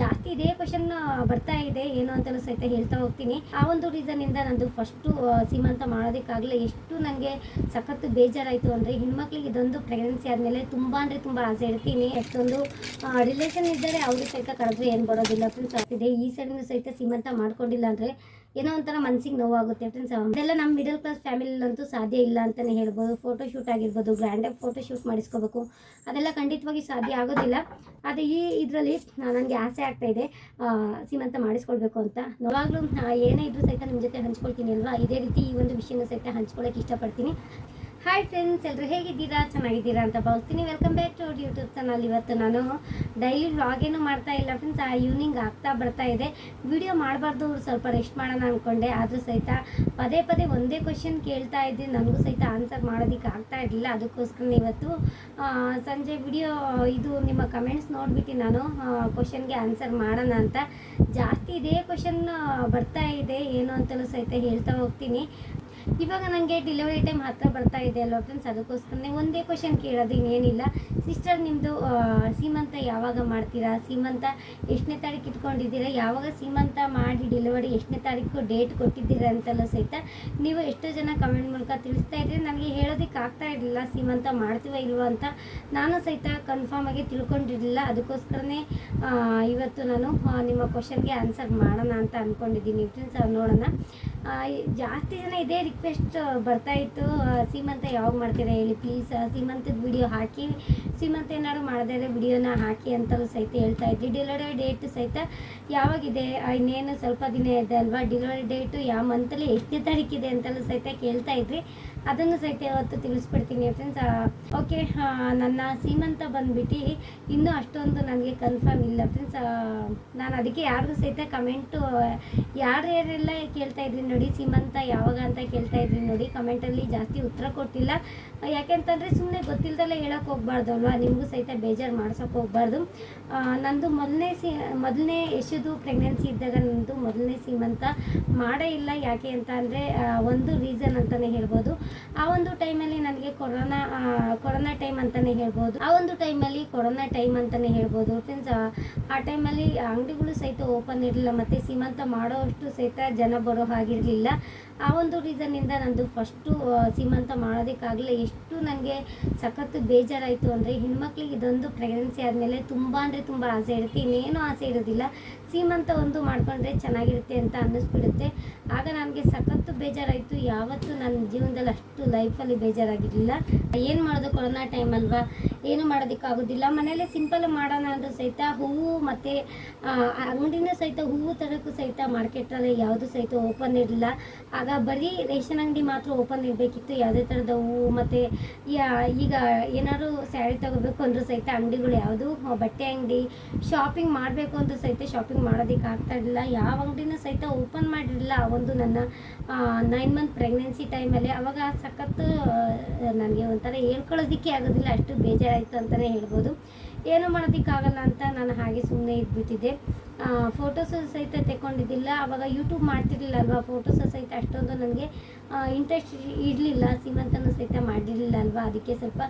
ಜಾಸ್ತಿ ಇದೇ ಕ್ವಶನ್ ಬರ್ತಾ ಇದೆ, ಏನು ಅಂತಲೂ ಸಹಿತ ಹೇಳ್ತಾ ಹೋಗ್ತೀನಿ. ಆ ಒಂದು ರೀಸನ್ನಿಂದ ನಂದು ಫಸ್ಟು ಸೀಮಂತ ಮಾಡೋದಕ್ಕಾಗಲೇ ಎಷ್ಟು ನನಗೆ ಸಖತ್ತು ಬೇಜಾರಾಯಿತು ಅಂದರೆ ಹೆಣ್ಮಕ್ಳಿಗೆ ಇದೊಂದು ಪ್ರೆಗ್ನೆನ್ಸಿ ಆದಮೇಲೆ ತುಂಬ ಅಂದರೆ ತುಂಬ ಆಸೆ ಇರ್ತೀನಿ ಎಷ್ಟೊಂದು ರಿಲೇಷನ್ ಇದ್ದರೆ ಅವರು ಸಹಿತ ಕರೆದ್ರೆ ಏನು ಬರೋದಿಲ್ಲ ಫುಲ್ ಸಾಕಿದೆ ಈ ಸೈಡ್ನೂ ಸಹಿತ ಸೀಮಂತ ಮಾಡ್ಕೊಂಡಿಲ್ಲ ಅಂದರೆ ಏನೋ ಒಂಥರ ಮನ್ಸಿಗೆ ನೋವಾಗುತ್ತೆ ಫ್ರೆಂಡ್ಸ್ ಅದೆಲ್ಲ ನಮ್ಮ ಮಿಡಲ್ ಕ್ಲಾಸ್ ಫ್ಯಾಮಿಲಿಲಂತೂ ಸಾಧ್ಯ ಇಲ್ಲ ಅಂತಲೇ ಹೇಳ್ಬೋದು. ಫೋಟೋ ಶೂಟ್ ಆಗಿರ್ಬೋದು ಗ್ರ್ಯಾಂಡಾಗಿ ಫೋಟೋ ಶೂಟ್ ಮಾಡಿಸ್ಕೋಬೇಕು. ಅದೆಲ್ಲ ಖಂಡಿತವಾಗಿ ಸಾಧ್ಯ ಆಗೋದಿಲ್ಲ. ಆದರೆ ಈ ಇದರಲ್ಲಿ ನನಗೆ ಆಸೆ ಆಗ್ತಾ ಇದೆ ಸೀಮಂತ ಮಾಡಿಸ್ಕೊಳ್ಬೇಕು ಅಂತ. ಯಾವಾಗಲೂ ಏನೇ ಇದ್ರೂ ಸಹಿತ ನಿಮ್ಮ ಜೊತೆ ಹಂಚ್ಕೊಳ್ತೀನಿ ಅಲ್ವಾ? ಇದೇ ರೀತಿ ಈ ಒಂದು ವಿಷಯನ ಸಹಿತ ಹಂಚ್ಕೊಳ್ಳೋಕೆ ಇಷ್ಟಪಡ್ತೀನಿ. ಹಾಯ್ ಫ್ರೆಂಡ್ಸ್ ಎಲ್ಲರೂ ಹೇಗಿದ್ದೀರಾ? ಚೆನ್ನಾಗಿದ್ದೀರಾ ಅಂತ ಭಾವಿಸ್ತೀನಿ. Welcome back to YouTube channel ಇವತ್ತು ನಾನು ಡೈಲಿ ವ್ಲಾಗ್ ಮಾಡ್ತಾ ಇಲ್ಲ ಫ್ರೆಂಡ್ಸ್ ಆ ಈವ್ನಿಂಗ್ ಆಗ್ತಾ ಬರ್ತಾ ಇದೆ. ವಿಡಿಯೋ ಮಾಡಬಾರ್ದು, ಸ್ವಲ್ಪ ರೆಸ್ಟ್ ಮಾಡೋಣ ಅಂದ್ಕೊಂಡೆ ಆದರೂ ಸಹಿತ ಪದೇ ಪದೇ ಒಂದೇ ಕ್ವಶನ್ ಕೇಳ್ತಾ ಇದ್ದೆ. ನನಗೂ ಸಹಿತ ಆನ್ಸರ್ ಮಾಡೋದಕ್ಕೆ ಆಗ್ತಾ ಇರಲಿಲ್ಲ. ಅದಕ್ಕೋಸ್ಕರ ಇವತ್ತು ಸಂಜೆ ವಿಡಿಯೋ ಇದು ನಿಮ್ಮ ಕಮೆಂಟ್ಸ್ ನೋಡಿಬಿಟ್ಟು ನಾನು ಕ್ವಶನ್ಗೆ ಆನ್ಸರ್ ಮಾಡೋಣ ಅಂತ. ಜಾಸ್ತಿ ಇದೇ ಕ್ವಶನ್ ಬರ್ತಾ ಇದೆ. ಏನು ಅಂತಲೂ ಸಹಿತ ಹೇಳ್ತಾ ಹೋಗ್ತೀನಿ. ಇವಾಗ ನನಗೆ ಡೆಲಿವರಿ ಟೈಮ್ ಹತ್ತಿರ ಬರ್ತಾ ಇದೆ ಅಲ್ವಾ ಫ್ರೆಂಡ್ಸ್ ಅದಕ್ಕೋಸ್ಕರನೇ ಒಂದೇ ಕ್ವಶನ್ ಕೇಳೋದು ಇನ್ನೇನಿಲ್ಲ. ಸಿಸ್ಟರ್ ನಿಮ್ಮದು ಸೀಮಂತ ಯಾವಾಗ ಮಾಡ್ತೀರಾ? ಸೀಮಂತ ಎಷ್ಟನೇ ತಾರೀಕು ಇಟ್ಕೊಂಡಿದ್ದೀರಾ? ಯಾವಾಗ ಸೀಮಂತ ಮಾಡಿ ಡೆಲಿವರಿ ಎಷ್ಟನೇ ತಾರೀಕು ಡೇಟ್ ಕೊಟ್ಟಿದ್ದೀರಾ ಅಂತೆಲ್ಲ ಸಹಿತ ನೀವು ಎಷ್ಟೋ ಜನ ಕಮೆಂಟ್ ಮೂಲಕ ತಿಳಿಸ್ತಾ ಇದ್ರಿ ನನಗೆ ಹೇಳೋದಕ್ಕೆ ಆಗ್ತಾ ಇರಲಿಲ್ಲ ಸೀಮಂತ ಮಾಡ್ತೀವ ಇಲ್ವಾ ಅಂತ. ನಾನು ಸಹಿತ ಕನ್ಫರ್ಮ್ ಆಗಿ ತಿಳ್ಕೊಂಡಿರಲಿಲ್ಲ. ಅದಕ್ಕೋಸ್ಕರನೇ ಇವತ್ತು ನಾನು ನಿಮ್ಮ ಕ್ವಶನ್ಗೆ ಆನ್ಸರ್ ಮಾಡೋಣ ಅಂತ ಅಂದ್ಕೊಂಡಿದ್ದೀನಿ ಫ್ರೆಂಡ್ಸ್ ನೋಡೋಣ. ಜಾಸ್ತಿ ಜನ ಇದೇ ರಿಕ್ವೆಸ್ಟ್ ಬರ್ತಾ ಇತ್ತು. ಸೀಮಂತ ಯಾವಾಗ ಮಾಡ್ತೀರಾ ಹೇಳಿ ಪ್ಲೀಸ್ ಸೀಮಂತದ ವಿಡಿಯೋ ಹಾಕಿ, ಸೀಮಂತ ಏನಾದ್ರು ಮಾಡದೇ ವಿಡಿಯೋನ ಹಾಕಿ ಅಂತಲೂ ಸಹಿತ ಹೇಳ್ತಾ ಇದ್ರಿ ಡೆಲಿವರಿ ಡೇಟ್ ಸಹಿತ ಯಾವಾಗಿದೆ? ಇನ್ನೇನು ಸ್ವಲ್ಪ ದಿನ ಇದೆ ಅಲ್ವಾ? ಡೆಲಿವರಿ ಡೇಟು ಯಾವ ಮಂತಲ್ಲಿ ಎಷ್ಟನೇ ತಾರೀಕಿದೆ ಅಂತಲೂ ಸಹಿತ ಕೇಳ್ತಾ ಇದ್ರಿ. ಅದನ್ನು ಸಹಿತ ಇವತ್ತು ತಿಳಿಸ್ಬಿಡ್ತೀನಿ ಫ್ರೆಂಡ್ಸ್ ಓಕೆ ನನ್ನ ಸೀಮಂತ ಬಂದ್ಬಿಟ್ಟು ಇನ್ನೂ ಅಷ್ಟೊಂದು ನನಗೆ ಕನ್ಫರ್ಮ್ ಇಲ್ಲ ಫ್ರೆಂಡ್ಸ್ ನಾನು ಅದಕ್ಕೆ ಯಾರಿಗೂ ಸಹಿತ ಕಮೆಂಟು ಯಾರ್ಯಾರೆಲ್ಲ ಕೇಳ್ತಾ ಇದ್ರಿ ನೋಡಿ, ಸೀಮಂತ ಯಾವಾಗ ಅಂತ ಕೇಳ್ತಾ ಇದ್ರಿ ನೋಡಿ ಕಮೆಂಟಲ್ಲಿ ಜಾಸ್ತಿ ಉತ್ತರ ಕೊಟ್ಟಿಲ್ಲ. ಯಾಕೆಂತಂದರೆ ಸುಮ್ಮನೆ ಗೊತ್ತಿಲ್ಲದಲ್ಲೇ ಹೇಳೋಕೆ ಹೋಗ್ಬಾರ್ದು ಅಲ್ವಾ ನಿಮಗೂ ಸಹಿತ ಬೇಜಾರು ಮಾಡ್ಸೋಕೆ ಹೋಗ್ಬಾರ್ದು. ನಂದು ಮೊದಲನೇ ಸಿ, ಮೊದಲನೇ ಯಶದು ಪ್ರೆಗ್ನೆನ್ಸಿ ಇದ್ದಾಗ ನಂದು ಮೊದಲನೇ ಸೀಮಂತ ಮಾಡೇ ಇಲ್ಲ. ಯಾಕೆ ಅಂತ ಅಂದರೆ ಒಂದು ರೀಸನ್ ಅಂತಲೇ ಹೇಳ್ಬೋದು. ಆ ಒಂದು ಟೈಮಲ್ಲಿ ನನಗೆ ಕೊರೋನಾ ಕೊರೋನಾ ಟೈಮ್ ಅಂತಲೇ ಹೇಳ್ಬೋದು. ಆ ಒಂದು ಟೈಮಲ್ಲಿ ಕೊರೋನಾ ಟೈಮ್ ಅಂತಲೇ ಹೇಳ್ಬೋದು. ಫ್ರೆಂಡ್ಸ್ ಆ ಟೈಮಲ್ಲಿ ಅಂಗಡಿಗಳು ಸಹಿತ ಓಪನ್ ಇರಲಿಲ್ಲ. ಮತ್ತು ಸೀಮಂತ ಮಾಡೋಷ್ಟು ಸಹಿತ ಜನ ಬರೋ ಹಾಗಿರಲಿಲ್ಲ. ಆ ಒಂದು ರೀಸನ್ನಿಂದ ನಂದು ಫಸ್ಟು ಸೀಮಂತ ಮಾಡೋದಕ್ಕಾಗಲೇ ಎಷ್ಟು ನನಗೆ ಸಖತ್ತು ಬೇಜಾರಾಯಿತು. ಅಂದರೆ ಹೆಣ್ಮಕ್ಳಿಗೆ ಇದೊಂದು ಪ್ರೆಗ್ನೆನ್ಸಿ ಆದಮೇಲೆ ತುಂಬ ಅಂದರೆ ತುಂಬ ಆಸೆ ಇರುತ್ತೆ. ಇನ್ನೇನು ಆಸೆ ಇರೋದಿಲ್ಲ. ಸೀಮಂತ ಒಂದು ಮಾಡ್ಕೊಂಡ್ರೆ ಚೆನ್ನಾಗಿರುತ್ತೆ ಅಂತ ಅನ್ನಿಸ್ಬಿಡುತ್ತೆ. ಆಗ ನನಗೆ ಸಖತ್ತು ಬೇಜಾರಾಯಿತು. ಯಾವತ್ತೂ ನನ್ನ ಜೀವನದಲ್ಲಿ ಅಷ್ಟು ಲೈಫಲ್ಲಿ ಬೇಜಾರಾಗಿರಲಿಲ್ಲ. ಏನು ಮಾಡೋದು ಕೊರೋನಾ ಟೈಮ್ ಅಲ್ವಾ? ಏನು ಮಾಡೋದಕ್ಕಾಗೋದಿಲ್ಲ ಮನೇಲೆ ಸಿಂಪಲ್ ಮಾಡೋಣ ಅಂದರೂ ಸಹಿತ ಹೂವು ಮತ್ತು ಅಂಗಡಿನೂ ಸಹಿತ, ಹೂವು ತರೋಕ್ಕೂ ಸಹಿತ ಮಾರ್ಕೆಟಲ್ಲಿ ಯಾವುದು ಸಹಿತ ಓಪನ್ ಇರಲಿಲ್ಲ. ಆಗ ಬರೀ ರೇಷನ್ ಅಂಗಡಿ ಮಾತ್ರ ಓಪನ್ ಇರಬೇಕಿತ್ತು. ಯಾವುದೇ ಥರದ ಹೂವು ಮತ್ತು ಈಗ ಏನಾದ್ರು ಸ್ಯಾರಿ ತಗೋಬೇಕು ಅಂದರೂ ಸಹಿತ ಅಂಗಡಿಗಳು ಯಾವುದು, ಬಟ್ಟೆ ಅಂಗಡಿ ಶಾಪಿಂಗ್ ಮಾಡಬೇಕು ಅಂದರೂ ಸಹಿತ ಶಾಪಿಂಗ್ ಮಾಡೋದಕ್ಕೆ ಆಗ್ತಾ ಇರಲಿಲ್ಲ. ಯಾವ ಅಂಗಡಿನೂ ಸಹಿತ ಓಪನ್ ಮಾಡಿರಲಿಲ್ಲ ಒಂದು ನನ್ನ ನೈನ್ ಮಂತ್ ಪ್ರೆಗ್ನೆನ್ಸಿ ಟೈಮಲ್ಲಿ ಅವಾಗ ಸಖತ್ತು ನನಗೆ ಒಂಥರ ಹೇಳ್ಕೊಳ್ಳೋದಕ್ಕೆ ಆಗೋದಿಲ್ಲ. ಅಷ್ಟು ಬೇಜಾರಾಯಿತು ಅಂತಲೇ ಹೇಳ್ಬೋದು. ಏನು ಮಾಡೋದಕ್ಕಾಗಲ್ಲ ಅಂತ ನಾನು ಹಾಗೆ ಸುಮ್ಮನೆ ಇದ್ಬಿಟ್ಟಿದ್ದೆ. ಫೋಟೋಸು ಸಹಿತ ತೆಕ್ಕೊಂಡಿದ್ದಿಲ್ಲ. ಅವಾಗ ಯೂಟ್ಯೂಬ್ ಮಾಡ್ತಿರ್ಲಿಲ್ಲ ಅಲ್ವಾ ಫೋಟೋಸು ಸಹಿತ? ಅಷ್ಟೊಂದು ನನಗೆ ಇಂಟ್ರೆಸ್ಟ್ ಇರಲಿಲ್ಲ. ಸೀಮಂತನೂ ಸಹಿತ ಮಾಡಿರಲಿಲ್ಲ ಅಲ್ವಾ ಅದಕ್ಕೆ ಸ್ವಲ್ಪ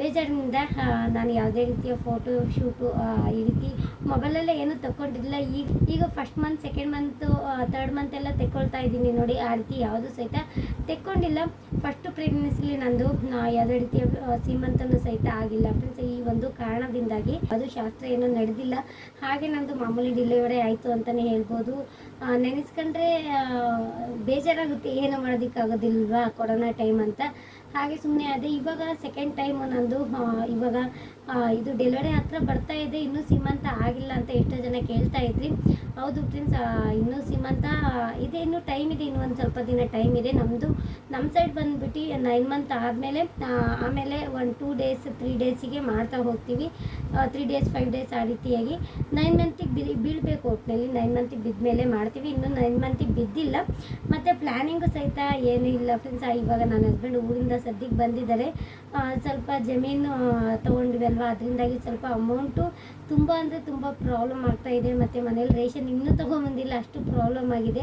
ಬೇಜಾರಿನಿಂದ ನಾನು ಯಾವುದೇ ರೀತಿಯ ಫೋಟೋ ಶೂಟು ಈ ರೀತಿ ಮೊಬೈಲಲ್ಲೇ ಏನೂ ತಗೊಂಡಿರಲಿಲ್ಲ ಈಗ ಈಗ first month second month third month ಎಲ್ಲ ತೆಕ್ಕೊಳ್ತಾ ಇದ್ದೀನಿ ನೋಡಿ. ಆ ರೀತಿ ಯಾವುದು ಸಹಿತ ತೆಕ್ಕೊಂಡಿಲ್ಲ. ಫಸ್ಟು ಪ್ರೆಗ್ನೆನ್ಸಿಲಿ ನಂದು ಯಾವುದೇ ರೀತಿಯ ಸೀಮಂತನೂ ಸಹಿತ ಆಗಿಲ್ಲ. ಫ್ರೆಂಡ್ಸ್ ಈ ಒಂದು ಕಾರಣದಿಂದಾಗಿ ಅದು ಶಾಸ್ತ್ರ ಏನೂ ನಡೆದಿಲ್ಲ. ಹಾಗೆ ನಂದು ಮಾಮೂಲಿ ಡೆಲಿವರಿ ಆಯಿತು ಅಂತಲೇ ಹೇಳ್ಬೋದು. ನೆನೆಸ್ಕೊಂಡ್ರೆ ಬೇಜಾರಾಗುತ್ತೆ, ಏನು ಮಾಡೋದಕ್ಕಾಗೋದಿಲ್ವಾ ಕೊರೋನಾ ಟೈಮ್ ಅಂತ. ಹಾಗೆ ಸುಮ್ಮನೆ ಅದೇ ಇವಾಗ ಸೆಕೆಂಡ್ ಟೈಮ್ ನಂದು ಇವಾಗ ಇದು ಡೆಲಿವರಿ ಹತ್ರ ಬರ್ತಾ ಇದೆ, ಇನ್ನೂ ಸೀಮಂತ ಆಗಿಲ್ಲ ಅಂತ ಎಷ್ಟೋ ಜನ ಕೇಳ್ತಾ ಇದ್ರಿ. ಹೌದು ಫ್ರೆಂಡ್ಸ್ ಇನ್ನೂ ಸೀಮಂತ ಇದೆ, ಇನ್ನೂ ಟೈಮ್ ಇದೆ, ಇನ್ನೂ ಒಂದು ಸ್ವಲ್ಪ ದಿನ ಟೈಮ್ ಇದೆ ನಮ್ಮದು ನಮ್ಮ ಸೈಡ್ ಬಂದ್ಬಿಟ್ಟು ನೈನ್ ಮಂತ್ ಆದಮೇಲೆ ಆಮೇಲೆ ಒಂದು ಟೂ ಡೇಸ್ ತ್ರೀ ಡೇಸಿಗೆ ಮಾಡ್ತಾ ಹೋಗ್ತೀವಿ. ತ್ರೀ ಡೇಸ್ ಫೈವ್ ಡೇಸ್ ಆ ರೀತಿಯಾಗಿ. ನೈನ್ ಮಂತಿಗೆ ಬಿ, ಬೀಳಬೇಕು ಒಟ್ಟಿನಲ್ಲಿ ನೈನ್ ಮಂತಿಗೆ ಬಿದ್ದ ಮೇಲೆ ಮಾಡ್ತೀವಿ. ಇನ್ನೂ ನೈನ್ ಮಂತಿಗೆ ಬಿದ್ದಿಲ್ಲ. ಮತ್ತು ಪ್ಲ್ಯಾನಿಂಗು ಸಹಿತ ಏನೂ ಇಲ್ಲ ಫ್ರೆಂಡ್ಸ್ ಇವಾಗ ನನ್ನ ಹಸ್ಬೆಂಡ್ ಊರಿಂದ ಸದ್ಯಕ್ಕೆ ಬಂದಿದ್ದಾರೆ. ಸ್ವಲ್ಪ ಜಮೀನು ತೊಗೊಂಡಿವಿ ಅಲ್ವಾ ಅದರಿಂದಾಗಿ ಸ್ವಲ್ಪ ಅಮೌಂಟು ತುಂಬ ಅಂದರೆ ತುಂಬ ಪ್ರಾಬ್ಲಮ್ ಆಗ್ತಾ ಇದೆ. ಮತ್ತು ಮನೇಲಿ ರೇಷನ್ ಇನ್ನೂ ತೊಗೊಂಬಂದಿಲ್ಲ, ಅಷ್ಟು ಪ್ರಾಬ್ಲಮ್ ಆಗಿದೆ.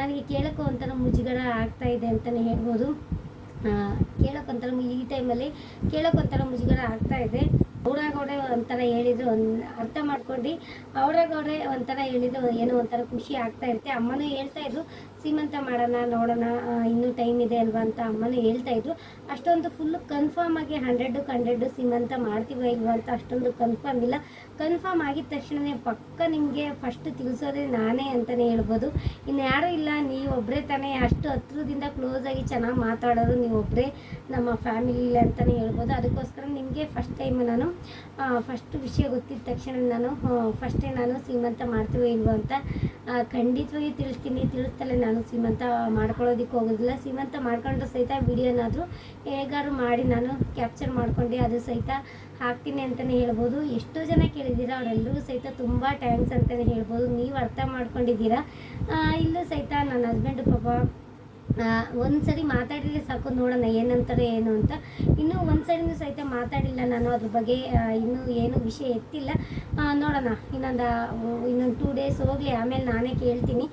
ನನಗೆ ಕೇಳೋಕ್ಕೂ ಒಂಥರ ಮುಜುಗರ ಆಗ್ತಾ ಇದೆ ಅಂತಲೇ ಹೇಳ್ಬೋದು. ಕೇಳೋಕ್ಕೊಂಥರ ಈ ಟೈಮಲ್ಲಿ ಕೇಳೋಕ್ಕೊಂಥರ ಮುಜುಗರ ಆಗ್ತಾ ಇದೆ. ಅವ್ರಾಗವ್ರೆ ಒಂಥರ ಹೇಳಿದ್ರು ಒಂದು, ಅರ್ಥ ಮಾಡ್ಕೊಂಡು. ಅವರಾಗೌಡೆ ಒಂಥರ ಹೇಳಿದ್ರು ಏನೋ ಒಂಥರ ಖುಷಿ ಆಗ್ತಾ ಇರುತ್ತೆ. ಅಮ್ಮನೂ ಹೇಳ್ತಾ ಇದ್ರು ಸೀಮಂತ ಮಾಡೋಣ, ನೋಡೋಣ ಇನ್ನೂ ಟೈಮ್ ಇದೆ ಅಲ್ವಾ ಅಂತ ಅಮ್ಮನೂ ಹೇಳ್ತಾ ಇದ್ರು. ಅಷ್ಟೊಂದು ಫುಲ್ಲು ಕನ್ಫರ್ಮ್ ಆಗಿ ಹಂಡ್ರೆಡ್ಡು ಹಂಡ್ರೆಡ್ಡು ಸೀಮಂತ ಮಾಡ್ತೀವ ಇಲ್ವಾ ಅಂತ ಅಷ್ಟೊಂದು ಕನ್ಫರ್ಮ್ ಇಲ್ಲ. ಕನ್ಫರ್ಮ್ ಆಗಿದ ತಕ್ಷಣವೇ ಪಕ್ಕ ನಿಮಗೆ ಫಸ್ಟ್ ತಿಳಿಸೋದೇ ನಾನೇ ಅಂತಲೇ ಹೇಳ್ಬೋದು. ಇನ್ನು ಯಾರೂ ಇಲ್ಲ ನೀವೊಬ್ಬರೇ ತಾನೇ. ಅಷ್ಟು ಹತ್ರದಿಂದ ಕ್ಲೋಸ್ ಆಗಿ ಚೆನ್ನಾಗಿ ಮಾತಾಡೋರು ನೀವೊಬ್ಬರೇ ನಮ್ಮ ಫ್ಯಾಮಿಲಿ ಅಂತಲೇ ಹೇಳ್ಬೋದು. ಅದಕ್ಕೋಸ್ಕರ ನಿಮಗೆ ಫಸ್ಟ್ ಟೈಮ್ ನಾನು ಫಸ್ಟ್ ವಿಷಯ ಗೊತ್ತಿದ್ದ ತಕ್ಷಣ ನಾನು ಫಸ್ಟೇ ನಾನು ಸೀಮಂತ ಮಾಡ್ತೀವೋ ಇಲ್ವೋ ಅಂತ ಖಂಡಿತವಾಗಿ ತಿಳಿಸ್ತೀನಿ. ತಿಳಿಸ್ತಲೇ ನಾನು ಸೀಮಂತ ಮಾಡ್ಕೊಳ್ಳೋದಕ್ಕೆ ಹೋಗೋದಿಲ್ಲ. ಸೀಮಂತ ಮಾಡ್ಕೊಂಡ್ರೆ ಸಹಿತ ವಿಡಿಯೋನಾದರೂ ಹೇಗಾದ್ರು ಮಾಡಿ ನಾನು ಕ್ಯಾಪ್ಚರ್ ಮಾಡ್ಕೊಂಡು, ಅದು ಸಹಿತ ಹಾಕ್ತೀನಿ ಅಂತಲೇ ಹೇಳ್ಬೋದು. ಎಷ್ಟೋ ಜನ ಕೇಳಿದ್ದೀರಾ ಅವರೆಲ್ಲರಿಗೂ ಸಹಿತ ತುಂಬ ಥ್ಯಾಂಕ್ಸ್ ಅಂತಲೇ ಹೇಳ್ಬೋದು. ನೀವು ಅರ್ಥ ಮಾಡ್ಕೊಂಡಿದ್ದೀರಾ? ಇಲ್ಲೂ ಸಹಿತ ನನ್ನ ಹಸ್ಬೆಂಡು ಪಾಪ ಒಂದು ಸರಿ ಮಾತಾಡಿದ್ರೆ ಸಾಕು, ನೋಡೋಣ ಏನಂತಾರೆ, ಏನು ಅಂತ. ಇನ್ನೂ ಒಂದು ಸರಿನೂ ಸಹಿತ ಮಾತಾಡಿಲ್ಲ ನಾನು ಅದ್ರ ಬಗ್ಗೆ ಇನ್ನೂ ಏನು ವಿಷಯ ಎತ್ತಿಲ್ಲ. ನೋಡೋಣ, ಇನ್ನೊಂದು ಇನ್ನೊಂದು ಟೂ ಡೇಸ್ ಹೋಗಲಿ, ಆಮೇಲೆ ನಾನೇ ಕೇಳ್ತೀನಿ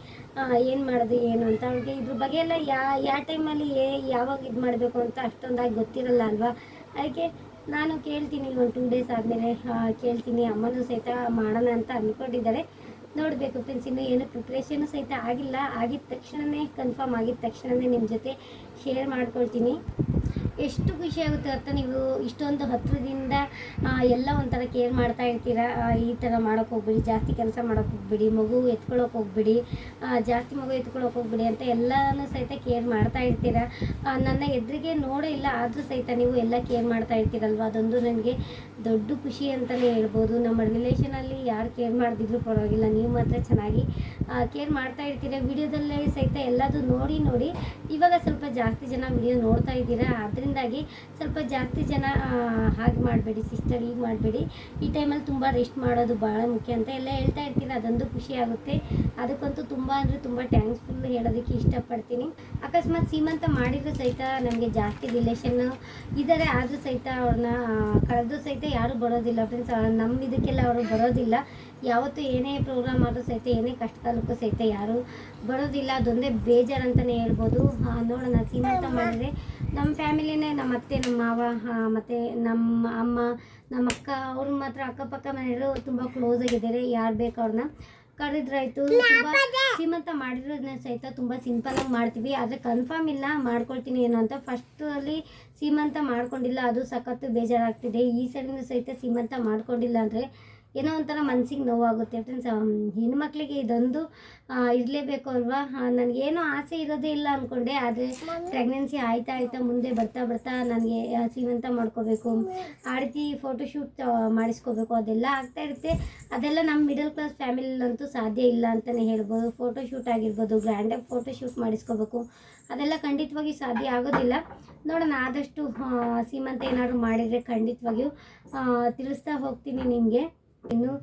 ಏನು ಮಾಡೋದು, ಏನು ಅಂತ. ಅವ್ರಿಗೆ ಇದ್ರ ಬಗ್ಗೆ ಎಲ್ಲ ಯಾ ಯಾವ ಟೈಮಲ್ಲಿ ಏ, ಯಾವಾಗ ಇದು ಮಾಡಬೇಕು ಅಂತ ಅಷ್ಟೊಂದಾಗಿ ಗೊತ್ತಿರಲ್ಲ ಅಲ್ವಾ? ಅದಕ್ಕೆ ನಾನು ಕೇಳ್ತೀನಿ, ಒಂದು ಟೂ ಡೇಸ್ ಆದಮೇಲೆ ಕೇಳ್ತೀನಿ, ಅಮ್ಮನೂ ಸಹಿತ ಮಾಡೋಣ ಅಂತ ಅಂದ್ಕೊಂಡಿದ್ದಾರೆ ನೋಡಬೇಕು ಫ್ರೆಂಡ್ಸ್ ಇನ್ನು ಏನು ಪ್ರಿಪ್ರೇಷನು ಸಹಿತ ಆಗಿಲ್ಲ. ಆಗಿದ ತಕ್ಷಣವೇ ಕನ್ಫರ್ಮ್ ಆಗಿದ ತಕ್ಷಣವೇ ನಿಮ್ಮ ಜೊತೆ ಶೇರ್ ಮಾಡ್ಕೊಳ್ತೀನಿ. ಎಷ್ಟು ಖುಷಿ ಆಗುತ್ತೆ ಅಂತ ನೀವು ಇಷ್ಟೊಂದು ಹತ್ತಿರದಿಂದ ಎಲ್ಲ ಒಂಥರ ಕೇರ್ ಮಾಡ್ತಾ ಇರ್ತೀರಾ? ಈ ಥರ ಮಾಡೋಕೆ ಹೋಗ್ಬೇಡಿ, ಜಾಸ್ತಿ ಕೆಲಸ ಮಾಡೋಕೆ ಹೋಗ್ಬಿಡಿ, ಮಗು ಎತ್ಕೊಳ್ಳೋಕೆ ಹೋಗ್ಬಿಡಿ ಜಾಸ್ತಿ ಮಗು ಎತ್ಕೊಳ್ಳೋಕೆ ಹೋಗ್ಬಿಡಿ ಅಂತ ಎಲ್ಲನೂ ಸಹಿತ ಕೇರ್ ಮಾಡ್ತಾ ಇರ್ತೀರಾ? ನನ್ನ ಎದುರಿಗೆ ನೋಡೇ ಇಲ್ಲ, ಆದರೂ ಸಹಿತ ನೀವು ಎಲ್ಲ ಕೇರ್ ಮಾಡ್ತಾ ಇರ್ತೀರಲ್ವ? ಅದೊಂದು ನನಗೆ ದೊಡ್ಡ ಖುಷಿ ಅಂತಲೇ ಹೇಳ್ಬೋದು. ನಮ್ಮ ರಿಲೇಷನಲ್ಲಿ ಯಾರು ಕೇರ್ ಮಾಡಿದ್ರು ಪರವಾಗಿಲ್ಲ, ನೀವು ಮಾತ್ರ ಚೆನ್ನಾಗಿ ಕೇರ್ ಮಾಡ್ತಾ ಇರ್ತೀರ? ವಿಡಿಯೋದಲ್ಲೇ ಸಹಿತ ಎಲ್ಲದೂ ನೋಡಿ ನೋಡಿ. ಇವಾಗ ಸ್ವಲ್ಪ ಜಾಸ್ತಿ ಜನ ವಿಡಿಯೋ ನೋಡ್ತಾ ಇದ್ದೀರಾ ಅದರಿಂದಾಗಿ ಸ್ವಲ್ಪ ಜಾಸ್ತಿ ಜನ ಹಾಗೆ ಮಾಡಬೇಡಿ ಸಿಸ್ಟರ್ ಈಗ ಮಾಡಬೇಡಿ. ಈ ಟೈಮಲ್ಲಿ ತುಂಬ ರೆಸ್ಟ್ ಮಾಡೋದು ಭಾಳ ಮುಖ್ಯ ಅಂತ ಎಲ್ಲ ಹೇಳ್ತಾ ಇರ್ತೀರ ಅದೊಂದು ಖುಷಿ ಆಗುತ್ತೆ. ಅದಕ್ಕಂತೂ ತುಂಬ ಅಂದರೆ ತುಂಬ ಥ್ಯಾಂಕ್ಸ್ಫುಲ್ ಹೇಳೋದಕ್ಕೆ ಇಷ್ಟಪಡ್ತೀನಿ. ಅಕಸ್ಮಾತ್ ಸೀಮಂತ ಮಾಡಿದರೂ ಸಹಿತ ನಮಗೆ ಜಾಸ್ತಿ ರಿಲೇಷನ್ನು ಇದ್ದಾರೆ ಆದರೂ ಸಹಿತ ಅವ್ರನ್ನ ಕಳೆದು ಸಹಿತ ಯಾರೂ ಬರೋದಿಲ್ಲ ಫ್ರೆಂಡ್ಸ್ ನಮ್ಮ ಇದಕ್ಕೆಲ್ಲ ಅವರು ಬರೋದಿಲ್ಲ. ಯಾವತ್ತೂ ಏನೇ ಪ್ರೋಗ್ರಾಮ್ ಆದರೂ ಸಹಿತ, ಏನೇ ಕಷ್ಟ ಕಾಲಕ್ಕೂ ಸಹಿತ ಯಾರು ಬರೋದಿಲ್ಲ. ಅದೊಂದೇ ಬೇಜಾರು ಅಂತಲೇ ಹೇಳ್ಬೋದು. ನೋಡೋಣ, ಸೀಮಂತ ಮಾಡಿದ್ರೆ ನಮ್ಮ ಫ್ಯಾಮಿಲಿನೇ ನಮ್ಮ ಅತ್ತೆ, ನಮ್ಮ ಮಾವ ಮತ್ತು ನಮ್ಮ ಅಮ್ಮ, ನಮ್ಮ ಅಕ್ಕ, ಅವ್ರ ಮಾತ್ರ ಅಕ್ಕಪಕ್ಕ ಮನೆಯವರು ತುಂಬ ಕ್ಲೋಸ್ ಆಗಿದ್ದಾರೆ. ಯಾರು ಬೇಕು ಅವ್ರನ್ನ? ಕರೆದ್ರಾಯ್ತು ತುಂಬಾ ಸೀಮಂತ ಮಾಡಿರೋದನ್ನ ಸಹಿತ ತುಂಬ ಆಗಿ ಮಾಡ್ತೀವಿ. ಆದರೆ ಕನ್ಫರ್ಮ್ ಇಲ್ಲ ಮಾಡ್ಕೊಳ್ತೀನಿ ಏನೋ ಅಂತ. ಫಸ್ಟ್ ಅಲ್ಲಿ ಸೀಮಂತ ಮಾಡ್ಕೊಂಡಿಲ್ಲ. ಅದು ಸಖತ್ತು ಬೇಜಾರಾಗ್ತಿದೆ. ಈ ಸರಿನೂ ಸಹಿತ ಸೀಮಂತ ಮಾಡ್ಕೊಂಡಿಲ್ಲ ಅಂದರೆ ಏನೋ ಒಂಥರ ಮನ್ಸಿಗೆ ನೋವಾಗುತ್ತೆ. ಫ್ರೆಂಡ್ಸ್ ಹೆಣ್ಮಕ್ಳಿಗೆ ಇದೊಂದು ಇರಲೇಬೇಕು ಅಲ್ವಾ? ನನಗೇನು ಆಸೆ ಇರೋದೇ ಇಲ್ಲ ಅಂದ್ಕೊಂಡೆ ಆದರೆ ಪ್ರೆಗ್ನೆನ್ಸಿ ಆಯ್ತಾ ಆಯ್ತಾ ಮುಂದೆ ಬರ್ತಾ ಬರ್ತಾ ನನಗೆ ಸೀಮಂತ ಮಾಡ್ಕೋಬೇಕು. ಆ ರೀತಿ ಫೋಟೋಶೂಟ್ ಮಾಡಿಸ್ಕೋಬೇಕು. ಅದೆಲ್ಲ ಆಗ್ತಾ ಇರುತ್ತೆ. ಅದೆಲ್ಲ ನಮ್ಮ ಮಿಡಲ್ ಕ್ಲಾಸ್ ಫ್ಯಾಮಿಲಿಲಂತೂ ಸಾಧ್ಯ ಇಲ್ಲ ಅಂತಲೇ ಹೇಳ್ಬೋದು. ಫೋಟೋಶೂಟ್ ಆಗಿರ್ಬೋದು ಗ್ರ್ಯಾಂಡಾಗಿ ಫೋಟೋಶೂಟ್ ಮಾಡಿಸ್ಕೋಬೇಕು. ಅದೆಲ್ಲ ಖಂಡಿತವಾಗಿ ಸಾಧ್ಯ ಆಗೋದಿಲ್ಲ. ನೋಡೋಣ, ಆದಷ್ಟು ಸೀಮಂತ ಏನಾದರೂ ಮಾಡಿದರೆ ಖಂಡಿತವಾಗಿಯೂ ತಿಳಿಸ್ತಾ ಹೋಗ್ತೀನಿ ನಿಮಗೆ. ಇನ್ನು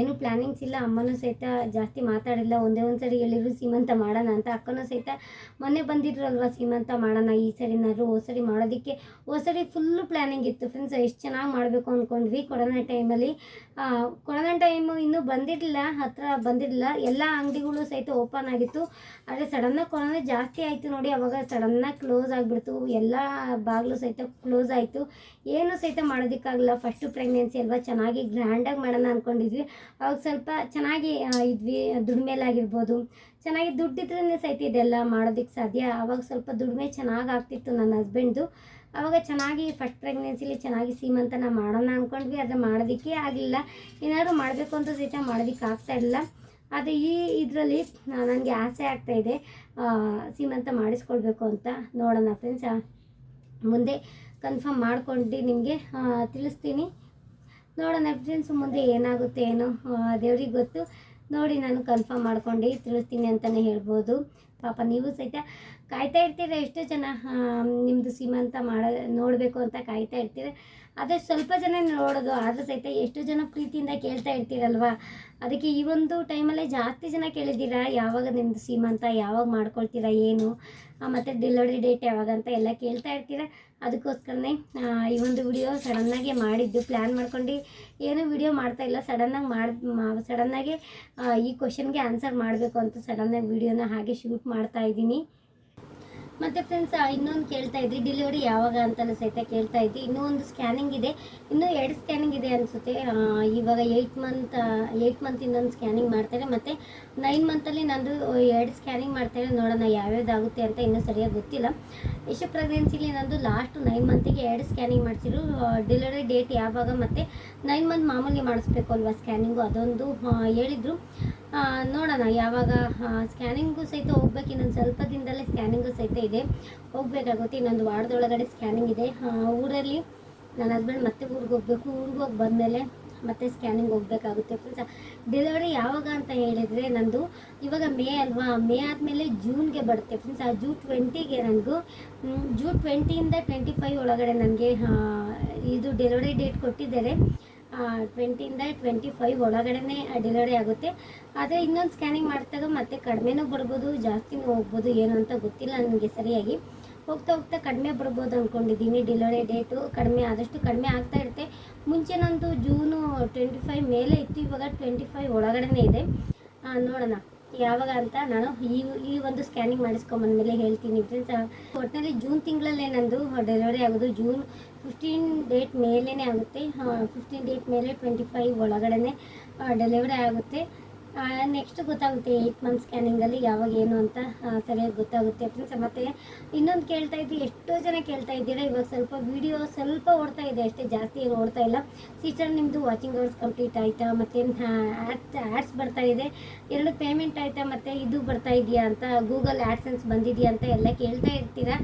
ಏನು ಪ್ಲ್ಯಾನಿಂಗ್ಸ್ ಇಲ್ಲ. ಅಮ್ಮನೂ ಸಹಿತ ಜಾಸ್ತಿ ಮಾತಾಡಿಲ್ಲ. ಒಂದೇ ಒಂದು ಸರಿ ಹೇಳಿದ್ರು, ಸೀಮಂತ ಮಾಡೋಣ ಅಂತ. ಅಕ್ಕನೂ ಸಹಿತ ಮೊನ್ನೆ ಬಂದಿದ್ರಲ್ವ, ಸೀಮಂತ ಮಾಡೋಣ, ಈ ಸರಿನಾದ್ರು ಓ ಸರಿ ಮಾಡೋದಕ್ಕೆ. ಓ ಸರಿ ಫುಲ್ಲು ಪ್ಲ್ಯಾನಿಂಗ್ ಇತ್ತು. ಫ್ರೆಂಡ್ಸ್ ಎಷ್ಟು ಚೆನ್ನಾಗಿ ಮಾಡಬೇಕು ಅಂದ್ಕೊಂಡ್ವಿ ಕೊರೋನಾ ಟೈಮಲ್ಲಿ. ಕೊರೋನಾ ಟೈಮು ಇನ್ನೂ ಬಂದಿರಲಿಲ್ಲ, ಹತ್ರ ಬಂದಿರಲಿಲ್ಲ. ಎಲ್ಲ ಅಂಗಡಿಗಳು ಸಹಿತ ಓಪನ್ ಆಗಿತ್ತು. ಆದರೆ ಸಡನ್ನಾಗಿ ಕೊರೋನಾ ಜಾಸ್ತಿ ಆಯಿತು ನೋಡಿ, ಅವಾಗ ಸಡನ್ನಾಗಿ ಕ್ಲೋಸ್ ಆಗಿಬಿಡ್ತು. ಎಲ್ಲ ಬಾಗಿಲು ಸಹಿತ ಕ್ಲೋಸ್ ಆಯಿತು. ಏನು ಸಹಿತ ಮಾಡೋದಕ್ಕಾಗಲ್ಲ ಫಸ್ಟು ಪ್ರೆಗ್ನೆನ್ಸಿ ಅಲ್ವಾ, ಚೆನ್ನಾಗಿ ಗ್ರ್ಯಾಂಡಾಗಿ ಮಾಡೋಣ ಅಂದ್ಕೊಂಡಿದ್ವಿ ಅವಾಗ ಸ್ವಲ್ಪ ಚೆನ್ನಾಗಿ ಇದ್ವಿ ದುಡಿಮೆಲಾಗಿರ್ಬೋದು ಚೆನ್ನಾಗಿ ದುಡ್ಡಿದ್ರೇ ಸಹಿತ ಇದೆಲ್ಲ ಮಾಡೋದಕ್ಕೆ ಸಾಧ್ಯ. ಅವಾಗ ಸ್ವಲ್ಪ ದುಡಿಮೆ ಚೆನ್ನಾಗಿ ಆಗ್ತಿತ್ತು ನನ್ನ ಹಸ್ಬೆಂಡ್ದು. ಆವಾಗ ಚೆನ್ನಾಗಿ ಫಸ್ಟ್ ಪ್ರೆಗ್ನೆನ್ಸಿಲಿ ಚೆನ್ನಾಗಿ ಸೀಮಂತನ ಮಾಡೋಣ ಅಂದ್ಕೊಂಡ್ವಿ ಆದರೆ ಮಾಡೋದಕ್ಕೆ ಆಗಲಿಲ್ಲ. ಏನಾದರೂ ಮಾಡಬೇಕು ಅಂತ ಸಹಿತ ಮಾಡೋದಕ್ಕೆ ಆಗ್ತಾ ಇರಲಿಲ್ಲ. ಆದರೆ ಈ ಇದರಲ್ಲಿ ನನಗೆ ಆಸೆ ಆಗ್ತಾ ಇದೆ. ಸೀಮಂತ ಮಾಡಿಸ್ಕೊಳ್ಬೇಕು ಅಂತ ನೋಡೋಣ ಫ್ರೆಂಡ್ಸ್ ಮುಂದೆ ಕನ್ಫರ್ಮ್ ಮಾಡ್ಕೊಂಡು ನಿಮಗೆ ತಿಳಿಸ್ತೀನಿ. ನೋಡೋಣ ಫ್ರೆಂಡ್ಸ್ ಮುಂದೆ ಏನಾಗುತ್ತೆ ಏನೋ. ದೇವ್ರಿಗೆ ಗೊತ್ತು. ನೋಡಿ, ನಾನು ಕನ್ಫರ್ಮ್ ಮಾಡ್ಕೊಂಡು, ತಿಳಿಸ್ತೀನಿ ಅಂತಲೇ ಹೇಳ್ಬೋದು. ಪಾಪ ನೀವು ಸಹಿತ ಕಾಯ್ತಾ ಇರ್ತೀರ ಎಷ್ಟೋ ಜನ. ನಿಮ್ಮದು ಸೀಮಂತ ಮಾಡ, ನೋಡಬೇಕು ಅಂತ ಕಾಯ್ತಾ ಇರ್ತೀರ. ಆದರೆ ಸ್ವಲ್ಪ ಜನ ನೋಡೋದು, ಆದರೂ ಸಹಿತ ಎಷ್ಟು ಜನ ಪ್ರೀತಿಯಿಂದ ಕೇಳ್ತಾ ಇರ್ತೀರಲ್ವಾ? ಅದಕ್ಕೆ ಈ ಒಂದು ಟೈಮಲ್ಲೇ ಜಾಸ್ತಿ ಜನ ಕೇಳಿದ್ದೀರಾ? ಯಾವಾಗ ನಿಮ್ಮದು ಸೀಮಂತ, ಯಾವಾಗ ಮಾಡ್ಕೊಳ್ತೀರಾ, ಏನು? ಮತ್ತು ಡೆಲಿವರಿ ಡೇಟ್ ಯಾವಾಗ ಅಂತ ಎಲ್ಲ ಕೇಳ್ತಾ ಇರ್ತೀರ. ಅದಕ್ಕೋಸ್ಕರನೇ ಈ ಒಂದು ವಿಡಿಯೋ ಸಡನ್ನಾಗಿ ಮಾಡಿದ್ದು ಪ್ಲ್ಯಾನ್ ಮಾಡ್ಕೊಂಡು ಏನು ವಿಡಿಯೋ ಮಾಡ್ತಾ ಇಲ್ಲ. ಸಡನ್ನಾಗಿ ಮಾಡಿ ಸಡನ್ನಾಗಿ ಈ ಕ್ವಶನ್ಗೆ ಆನ್ಸರ್ ಮಾಡಬೇಕು ಅಂತ ಸಡನ್ನಾಗಿ ವಿಡಿಯೋನ ಹಾಗೆ ಶೂಟ್ ಮಾಡ್ತಾ ಇದ್ದೀನಿ. ಮತ್ತು ಫ್ರೆಂಡ್ಸ್ ಇನ್ನೊಂದು ಕೇಳ್ತಾ ಇದ್ರಿ ಡೆಲಿವರಿ ಯಾವಾಗ ಅಂತಲೂ ಸಹಿತ ಕೇಳ್ತಾ ಇದ್ರಿ. ಇನ್ನೂ ಒಂದು ಸ್ಕ್ಯಾನಿಂಗ್ ಇದೆ. ಇನ್ನೂ ಎರಡು ಸ್ಕ್ಯಾನಿಂಗ್ ಇದೆ ಅನಿಸುತ್ತೆ. ಇವಾಗ ಏಯ್ಟ್ ಮಂತ್ ಏಯ್ಟ್ ಮಂತ್ ಇನ್ನೊಂದು ಸ್ಕ್ಯಾನಿಂಗ್ ಮಾಡ್ತಾರೆ ಮತ್ತು ನೈನ್ ಮಂತಲ್ಲಿ ನಂದು ಎರಡು ಸ್ಕ್ಯಾನಿಂಗ್ ಮಾಡ್ತಾರೆ ನೋಡೋಣ ಯಾವ್ಯಾವ್ದಾಗುತ್ತೆ ಅಂತ ಇನ್ನೂ ಸರಿಯಾಗಿ ಗೊತ್ತಿಲ್ಲ. ಯಶು ಪ್ರೆಗ್ನೆನ್ಸಿಲಿ ನಂದು ಲಾಸ್ಟ್ ನೈನ್ ಮಂತಿಗೆ ಎರಡು ಸ್ಕ್ಯಾನಿಂಗ್ ಮಾಡಿಸಿದ್ರು. ಡೆಲಿವರಿ ಡೇಟ್ ಯಾವಾಗ ಮತ್ತು ನೈನ್ ಮಂತ್ ಮಾಮೂಲಿ ಮಾಡಿಸ್ಬೇಕು ಅಲ್ವಾ ಸ್ಕ್ಯಾನಿಂಗು ಅದೊಂದು ಹೇಳಿದರು. ನೋಡೋಣ ಯಾವಾಗ ಸ್ಕ್ಯಾನಿಂಗು ಸಹಿತ ಹೋಗ್ಬೇಕು. ಇನ್ನೊಂದು ಸ್ವಲ್ಪ ದಿನದಲ್ಲೇ ಸ್ಕ್ಯಾನಿಂಗು ಸಹಿತ ಇದೆ. ಹೋಗ್ಬೇಕಾಗುತ್ತೆ. ಇನ್ನೊಂದು ವಾರದೊಳಗಡೆ ಸ್ಕ್ಯಾನಿಂಗ್ ಇದೆ. ಊರಲ್ಲಿ ನನ್ನ ಹಸ್ಬೆಂಡ್ ಮತ್ತೆ ಊರಿಗೆ ಹೋಗ್ಬೇಕು. ಊರಿಗೆ ಹೋಗಿ ಬಂದಮೇಲೆ ಮತ್ತೆ ಸ್ಕ್ಯಾನಿಂಗ್ ಹೋಗಬೇಕಾಗುತ್ತೆ. ಫ್ರೆಂಡ್ಸ್ ಡೆಲಿವರಿ ಯಾವಾಗ ಅಂತ ಹೇಳಿದರೆ ನಂದು ಇವಾಗ ಮೇ ಅಲ್ವಾ? ಮೇ ಆದಮೇಲೆ ಜೂನ್ಗೆ ಬರುತ್ತೆ. ಫ್ರೆಂಡ್ಸ್ ಆ ಜೂನ್ ಟ್ವೆಂಟಿಗೆ ನನಗೂ ಜೂನ್ ಟ್ವೆಂಟಿಯಿಂದ ಟ್ವೆಂಟಿ ಫೈವ್ ಒಳಗಡೆ ನನಗೆ ಇದು ಡೆಲಿವರಿ ಡೇಟ್ ಕೊಟ್ಟಿದ್ದಾರೆ. ಟ್ವೆಂಟಿಯಿಂದ ಟ್ವೆಂಟಿ ಫೈವ್ ಒಳಗಡೆನೇ ಡೆಲಿವರಿ ಆಗುತ್ತೆ. ಆದರೆ ಇನ್ನೊಂದು ಸ್ಕ್ಯಾನಿಂಗ್ ಮಾಡಿದಾಗ ಮತ್ತೆ ಕಡಿಮೆನೂ ಬರ್ಬೋದು, ಜಾಸ್ತಿನೂ ಹೋಗ್ಬೋದು, ಏನು ಅಂತ ಗೊತ್ತಿಲ್ಲ ನನಗೆ ಸರಿಯಾಗಿ. ಹೋಗ್ತಾ ಹೋಗ್ತಾ ಕಡಿಮೆ ಬರ್ಬೋದು ಅಂದ್ಕೊಂಡಿದ್ದೀನಿ ಡೆಲಿವರಿ ಡೇಟು ಕಡಿಮೆ, ಆದಷ್ಟು ಕಡಿಮೆ ಆಗ್ತಾ ಇರುತ್ತೆ. ಮುಂಚೆ ಜೂನು ಟ್ವೆಂಟಿ ಫೈವ್ ಮೇಲೆ ಇತ್ತು, ಇವಾಗ ಟ್ವೆಂಟಿ ಫೈವ್ ಒಳಗಡೆನೇ ಇದೆ. ನೋಡೋಣ ಯಾವಾಗ ಅಂತ ನಾನು ಈ ಈ ಒಂದು ಸ್ಕ್ಯಾನಿಂಗ್ ಮಾಡಿಸ್ಕೊಂಬಂದ್ಮೇಲೆ ಹೇಳ್ತೀನಿ. ಫ್ರೆಂಡ್ಸ್ ಒಟ್ಟಿನಲ್ಲಿ ಜೂನ್ ತಿಂಗಳಲ್ಲೇ ನಂದು ಡೆಲಿವರಿ ಆಗೋದು. ಜೂನ್ ಫಿಫ್ಟೀನ್ ಡೇಟ್ ಮೇಲೇ ಆಗುತ್ತೆ. ಫಿಫ್ಟೀನ್ ಡೇಟ್ ಮೇಲೆ ಟ್ವೆಂಟಿ ಫೈವ್ ಒಳಗಡೆ ಡೆಲಿವರಿ ಆಗುತ್ತೆ. ನೆಕ್ಸ್ಟ್ ಗೊತ್ತಾಗುತ್ತೆ ಏಯ್ಟ್ ಮಂತ್ ಸ್ಕ್ಯಾನಿಂಗಲ್ಲಿ ಯಾವಾಗ ಏನು ಅಂತ ಸರಿಯಾಗಿ ಗೊತ್ತಾಗುತ್ತೆ ಫ್ರೆಂಡ್ಸ್ ಮತ್ತು ಇನ್ನೊಂದು ಕೇಳ್ತಾ ಇದ್ದೀವಿ ಎಷ್ಟೋ ಜನ ಕೇಳ್ತಾ ಇದ್ದೀರಾ, ಇವಾಗ ಸ್ವಲ್ಪ ವಿಡಿಯೋ ಸ್ವಲ್ಪ ಓಡ್ತಾ ಇದೆ, ಅಷ್ಟೇ ಜಾಸ್ತಿ ಏನು ಓಡ್ತಾ ಇಲ್ಲ. ಸಿಸ್ಟರ್ ನಿಮ್ಮದು ವಾಚಿಂಗ್ ಅವರ್ಸ್ ಕಂಪ್ಲೀಟ್ ಆಯಿತಾ, ಮತ್ತು ಆ್ಯಡ್ಸ್ ಆ್ಯಡ್ಸ್ ಬರ್ತಾ ಇದೆ, ಎರಡು ಪೇಮೆಂಟ್ ಆಯಿತಾ, ಮತ್ತು ಇದು ಬರ್ತಾ ಇದೆಯಾ ಅಂತ ಗೂಗಲ್ ಆ್ಯಡ್ಸೆನ್ಸ್ ಬಂದಿದೆಯಾ ಅಂತ ಎಲ್ಲ ಕೇಳ್ತಾ ಇರ್ತೀರಾ.